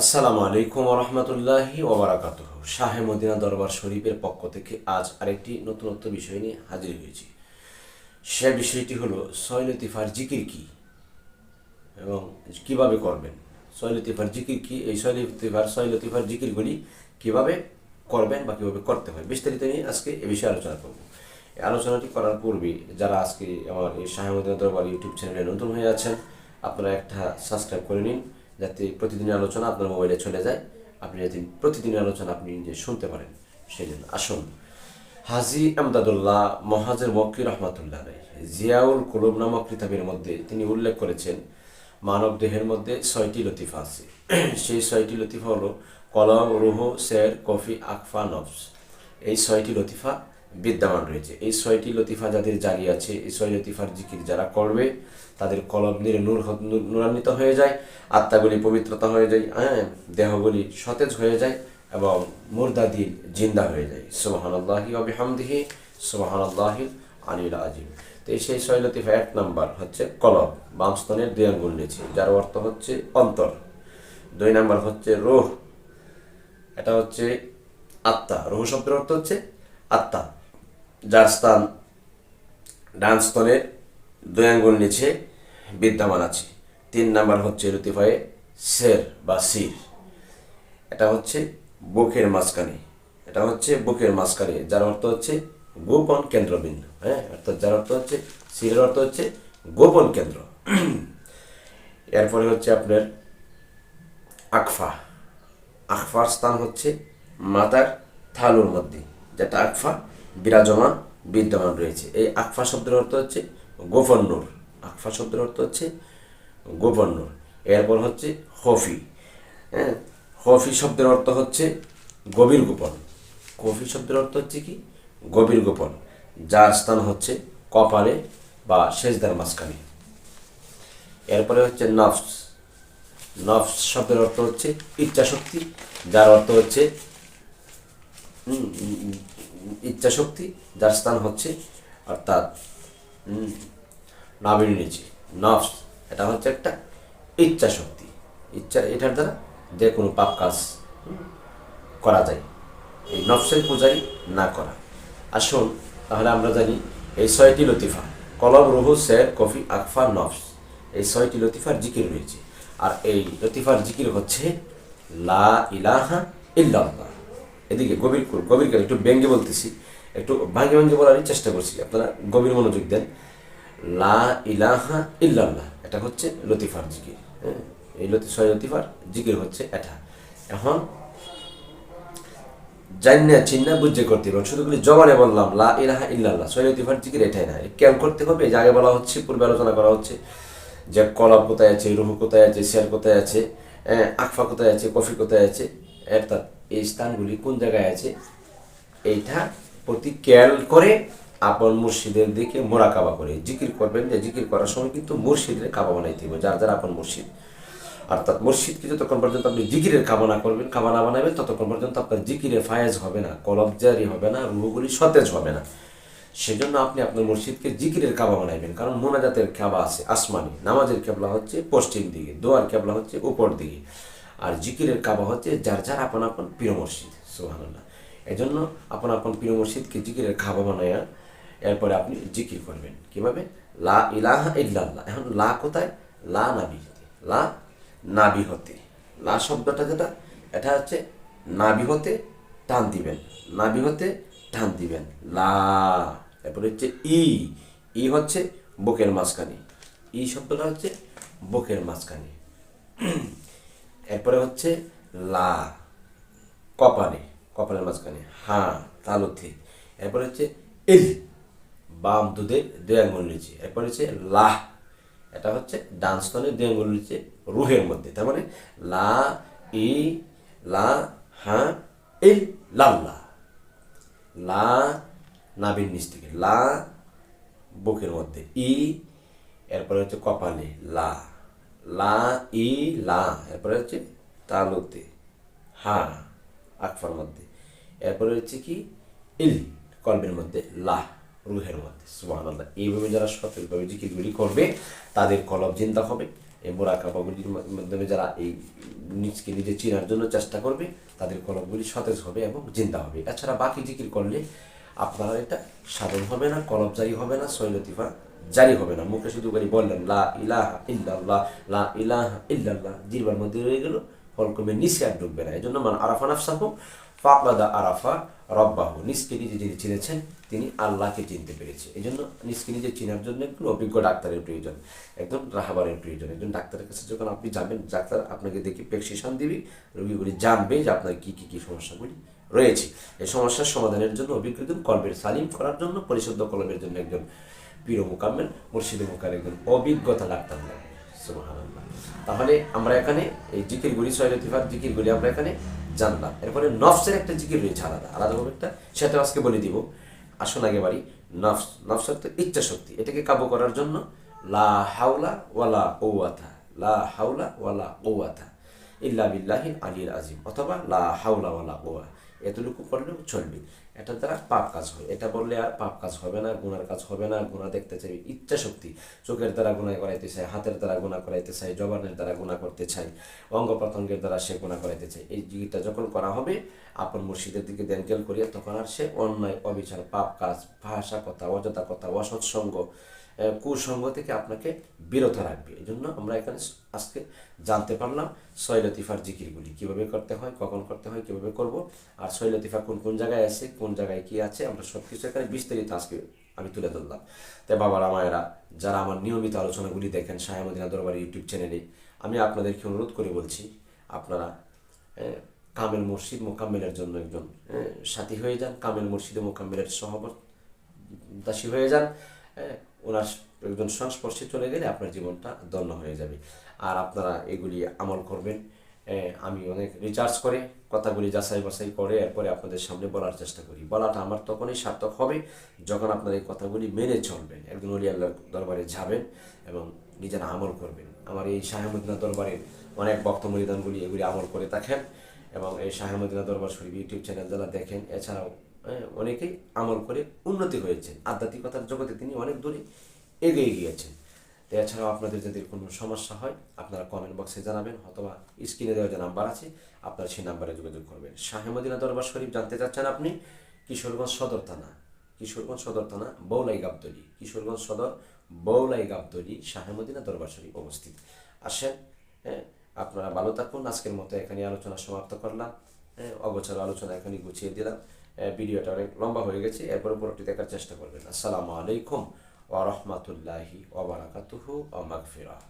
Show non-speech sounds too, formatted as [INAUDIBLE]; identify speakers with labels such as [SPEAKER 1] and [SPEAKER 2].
[SPEAKER 1] আসসালামু আলাইকুম রহমতুল্লাহি ওবরাকাত শাহে মদিনা দরবার শরীফের পক্ষ থেকে আজ আরেকটি নতুনত্ব বিষয় নিয়ে হাজির হয়েছি। সে বিষয়টি হলো সৈলতিফার জিকির কি এবং কীভাবে করবেন? সৈলতিফার জিকির কি? এই সৈলতিফার সৈলতিফার জিকিরগুলি কীভাবে করবেন বা কীভাবে করতে হয়? বিস্তারিত নিয়ে আজকে এ বিষয়ে আলোচনা করব। এই আলোচনাটি করার পূর্বে যারা আজকে আমার এই শাহে মদিনা দরবার ইউটিউব চ্যানেলে নতুন হয়ে আছেন, আপনারা একটা সাবস্ক্রাইব করে নিন। যাতে প্রতিদিনের আলোচনা আপনার মোবাইলে চলে যায়। আপনি যাতে প্রতিদিনের আলোচনা আপনি নিজে শুনতে পারেন। সেই জন্য আসুন। হাজি আমদাদুল্লাহ মহাজের মক্কি রহমাতুল্লাহ জিয়াউল কুলুব নামক কিতাবের মধ্যে তিনি উল্লেখ করেছেন, মানব দেহের মধ্যে ছয়টি লতিফা আছে। [CLEARS THROAT] সেই ছয়টি লতিফা হলো কলম, রুহ শের কফি, আকফা, নফস। এই ছয়টি লতিফা বিদ্যমান রয়েছে। এই ছয়টি লতিফা যাদের জারি আছে। এই ছয় লতিফার জিকির যারা করবে, তাদের কলম নিরে নূর নূরান্বিত হয়ে যায়, আত্মাগুলি পবিত্রতা হয়ে যায় হ্যাঁ দেহগুলি সতেজ হয়ে যায় এবং মুর্দা দিল জিন্দা হয়ে যায়। সুবাহানাল্লাহি অবিহামদিহি সুবাহানাল্লাহি আনিল আজিম। তো এই সেই ছয় লতিফা এক নাম্বার হচ্ছে কলম বামস্তনের দুই আঙ্গুল নিচে, যার অর্থ হচ্ছে অন্তর। দুই নাম্বার হচ্ছে রোহ, এটা হচ্ছে আত্মা। রোহ শব্দের অর্থ হচ্ছে আত্মা। যার স্থান ডান স্তনের দুই আঙ্গুল নিচে বিদ্যমান আছে। তিন নাম্বার হচ্ছে লতিফায়ে শের বা সির। এটা হচ্ছে বুকের মাঝখানে। এটা হচ্ছে বুকের মাঝখানে, যার অর্থ হচ্ছে গোপন কেন্দ্রবিন্দু হ্যাঁ? অর্থাৎ যার অর্থ হচ্ছে, সিরের অর্থ হচ্ছে গোপন কেন্দ্র। এরপরে হচ্ছে আপনার আকফা। আকফার স্থান হচ্ছে মাতার থালুর মধ্যে। যেটা আকফা বিরাজমান, বিদ্যমান রয়েছে। এই আকফা শব্দের অর্থ হচ্ছে গোপন নূর। আকফা শব্দের অর্থ হচ্ছে গোপন নূর। এরপর হচ্ছে হফি হ্যাঁ হফি শব্দের অর্থ হচ্ছে গভীর গোপন। কফি শব্দের অর্থ হচ্ছে কি? গভীর গোপন। যার স্থান হচ্ছে কপালে বা সেজদার মাঝখানে। এরপরে হচ্ছে নফস। নফস শব্দের অর্থ হচ্ছে ইচ্ছা শক্তি যার অর্থ হচ্ছে ইচ্ছা শক্তি যার স্থান হচ্ছে অর্থাৎ নাভির নিচে, নফস, এটা হচ্ছে একটা ইচ্ছা শক্তি ইচ্ছা, এটার দ্বারা যে কোনো পাপ কাজ করা যায়। এই নফসের পূজারি না করা। আসুন, তাহলে আমরা জানি এই ছয়টি লতিফা কলম রুহু শের কফি, আকফা, নফস। এই ছয়টি লতিফার জিকির রয়েছে। আর এই লতিফার জিকির হচ্ছে লা ইলাহা ইল্লাল্লাহ। এদিকে গভীর গভীর করে একটু ব্যঙ্গে বলতেছি একটু ভাঙ্গে ভাঙ্গে বলারই চেষ্টা করছি। আপনারা গভীর মনোযোগ দেন। লা ইলাহা ইল্লাল্লাহ এটা হচ্ছে লতিফার জিকির। হ্যাঁ এই লতি ছয় লতিফার জিকির হচ্ছে এটা। এখন জান্না চিন্না বুঝে করতে হবে। শুধু খালি জবানে বললাম লা ইলাহা ইল্লাল্লাহ। সৈয়দিফার জিকির এটাই না। কেন করতে হবে যে আগে বলা হচ্ছে পূর্বে আলোচনা করা হচ্ছে যে কলব কোথায় আছে রুহু কোথায় আছে শেয়ার কোথায় আছে হ্যাঁ, আকফা কোথায় আছে কফি কোথায় আছে অর্থাৎ এই স্থানগুলি কোন জায়গায় আছে? এইটা প্রতি খেয়াল করে আপন মুর্শিদের দিকে মোরা কাবা করে। জিকির করবেন যে জিকির করার সময় কিন্তু মুর্শিদের কাবা বানাইতে হবে যার যার আপন মুর্শিদ। অর্থাৎ মুর্শিদকে যতক্ষণ পর্যন্ত আপনি জিকিরের কামনা করবেন কামনা বানাবেন, ততক্ষণ পর্যন্ত আপনার জিকিরে ফায়েজ হবে না, কলব জারি হবে না, রুহগুলি সতেজ হবে না। সেজন্য আপনি আপনার মুর্শিদকে জিকিরের কাবা বানাইবেন, কারণ মোনাজাতের কাবা আছে আসমানি, নামাজের কেবলা হচ্ছে পশ্চিম দিকে, দোয়ার কেবলা হচ্ছে উপর দিকে। আর জিকিরের কাবা হচ্ছে যার যার আপন আপন প্রিয় মসজিদ, সুবহানাল্লাহ। এই জন্য আপন আপন প্রিয় মসজিদকে জিকিরের খাবা বানায়া এরপরে আপনি জিকির করবেন। কীভাবে? লা ইলাহা ইল্লাল্লাহ। এখন লা কোথায়? লা নাবি। লা নাবি হতে। লা শব্দটা যেটা, এটা হচ্ছে নাবি হতে টান দিবেন। নাবি হতে টান দিবেন। লা। এরপরে হচ্ছে ই। ই হচ্ছে বুকের মাঝখানে। ই শব্দটা হচ্ছে বুকের মাঝখানে। এরপরে হচ্ছে লা, কপালে, কপালের মাঝখানে, হা, তালুতে। এরপরে হচ্ছে ইল, বাম দুধে দুই আঙ্গুল নিচে। এরপর হচ্ছে লাহ, এটা হচ্ছে ডান স্তনে দুই আঙ্গুল নিচে রুহের মধ্যে। তার মানে লা, ই, লা, হা, ইল লাল্লা লা, নাভির নিচ থেকে, লা, বুকের মধ্যে, ই, এরপরে হচ্ছে কপালে, লা। লা, ই, লা, এরপরে হচ্ছে তালুতে, হা, আকফার মধ্যে, এরপরে হচ্ছে কি, ইল, কলবের মধ্যে, লা, রুহের মধ্যে, সুবহানাল্লাহ। এইভাবে যারা সঠিকভাবে জিকিরগুলি করবে, তাদের কলব জিন্দা হবে এই মোরাকাবাগুলির মাধ্যমে যারা এই নিজকে নিজে চেনার জন্য চেষ্টা করবে, তাদের কলবগুলি সতেজ হবে এবং জিন্দা হবে। এছাড়া বাকি জিকির করলে আপনারা এটা সাধন হবে না, কলব জারি হবে না সৈলতিফা জারি হবে না। মুখে শুধু করে বললেন, লা ইলাহা ইল্লাল্লাহ, লা ইলাহা ইল্লাল্লাহ। জিরবার মধ্যে রয়ে গেল কলকমে নিচে আর ঢুকবে না। এই জন্য মানে আরাফা নাফসাহু ফাকলাদা আরাফা রব্বাহু। নিজকে নিজে যিনি চিনেছেন, তিনি আল্লাহকে চিনতে পেরেছে। এই জন্য নিজকে নিজে চেনার জন্য একটু অভিজ্ঞ ডাক্তারের প্রয়োজন, একদম রাহাবারের প্রয়োজন। একজন ডাক্তারের কাছে যখন আপনি যাবেন, ডাক্তার আপনাকে দেখে প্রেসক্রিপশন দিবে, রোগীগুলি জানবে যে আপনার কী কী কী সমস্যাগুলি রয়েছে। এই সমস্যার সমাধানের জন্য অভিজ্ঞ একজন কলবের সালিম করার জন্য পরিশুদ্ধ কলমের জন্য একজন পীর মোকাম্মেল, মুর্শিদ মোকার একজন অভিজ্ঞতা ডাক্তার লাগবে তাহলে আমরা এখানে এই জিকির গুলি জিকিরগুলি সৈরতিফার জিকিরগুলি আমরা এখানে জানলাম। এরপরে নফসের একটা জিকির রয়েছে আলাদা আলাদাভাবে একটা। সেটা আজকে বলে দিব। আসুন আগে বাড়ি, নফস নফস অর্থ ইচ্ছা শক্তি। এটাকে কাবু করার জন্য লা হাওলা ওয়ালা ওয়াথা লা হাওলা ওয়ালা ওয়াথা ইল্লা বিল্লাহি আলিল আজিম, অথবা লা হাওলা ওয়ালা ওয়া এতটুকু করলেও চলবে। এটা দ্বারা পাপ কাজ হয়। এটা বললে আর পাপ কাজ হবে না, গুনার কাজ হবে না গুণা দেখতে চাই ইচ্ছা শক্তি। চোখের দ্বারা গুণা করাইতে চাই, হাতের দ্বারা গুণা করাইতে চাই, জবানের দ্বারা গুণা করতে চাই, অঙ্গ প্রত্যঙ্গের দ্বারা সে গুণা করাইতে চাই। এই জিগিটা যখন করা হবে, আপন মুর্শিদের দিকে দেনকেল করিয়া তখন আর সে অন্যায়, অবিচার, পাপ কাজ, ভাষা কথা, অযথা কথা, অসৎসঙ্গ কুসঙ্গ থেকে আপনাকে বিরত রাখবে। এই জন্য আমরা এখানে আজকে জানতে পারলাম সৈলতিফার জিকিরগুলি। কীভাবে করতে হয়, কখন করতে হয়, কীভাবে করব, আর সৈলতিফা কোন কোন জায়গায় আছে, কোন জায়গায় কি আছে, আমরা সব কিছু এখানে বিস্তারিত আজকে আমি তুলে ধরলাম। তাই বাবারা মায়েরা যারা আমার নিয়মিত আলোচনাগুলি দেখেন শাহেমদিনা দরবার ইউটিউব চ্যানেলে, আমি আপনাদেরকে অনুরোধ করে বলছি, আপনারা কামেল মুর্শিদ মোকাম্মেলের জন্য একজন সাথী হয়ে যান, কামেল মুর্শিদ মোকাম্মেলের সহবত হয়ে যান ওনার একজন সংস্পর্শে চলে গেলে আপনার জীবনটা ধন্য হয়ে যাবে। আর আপনারা এগুলি আমল করবেন। আমি অনেক রিচার্জ করে, কথাগুলি যাচাই বাছাই করে এরপরে আপনাদের সামনে বলার চেষ্টা করি। বলাটা আমার তখনই সার্থক হবে যখন আপনারা এই কথাগুলি মেনে চলবেন। একজন অলি দরবারে যাবেন এবং নিজেরা আমল করবেন। আমার এই শাহেমুদ্দিনা দরবারে অনেক বক্তব্য মরিদানগুলি এগুলি আমল করে থাকেন এবং এই শাহেমুদ্দিনা দরবার শরীফ ইউটিউব চ্যানেল যারা দেখেন, এছাড়াও অনেকেই আমল করে উন্নতি হয়েছেন। আধ্যাত্মিকতার জগতে তিনি অনেক দূরে এগিয়ে গিয়েছেন। এছাড়াও আপনাদের যদি কোনো সমস্যা হয়, আপনারা কমেন্ট বক্সে জানাবেন অথবা স্ক্রিনে দেওয়া যে নাম্বার আছে, আপনারা সেই নাম্বারে যোগাযোগ করবেন। শাহেমদিনা দরবার শরীফ জানতে চাচ্ছেন আপনি? কিশোরগঞ্জ সদর থানা। কিশোরগঞ্জ সদর থানা, বৌলাই গাবতলি। কিশোরগঞ্জ সদর, বৌলাই গাবতলি শাহেমদিনা দরবার শরীফ অবস্থিত। আসেন হ্যাঁ আপনারা ভালো থাকুন। আজকের মতো এখানে আলোচনা সমাপ্ত করলাম। হ্যাঁ অগোছালো আলোচনা এখানে গুছিয়ে দিলাম। ভিডিওটা অনেক লম্বা হয়ে গেছে, এরপর পরবর্তী দেখার চেষ্টা করবেন। আসসালামু আলাইকুম ওয়া রাহমাতুল্লাহি ওয়া বারাকাতুহু ওয়া মাগফিরাহ।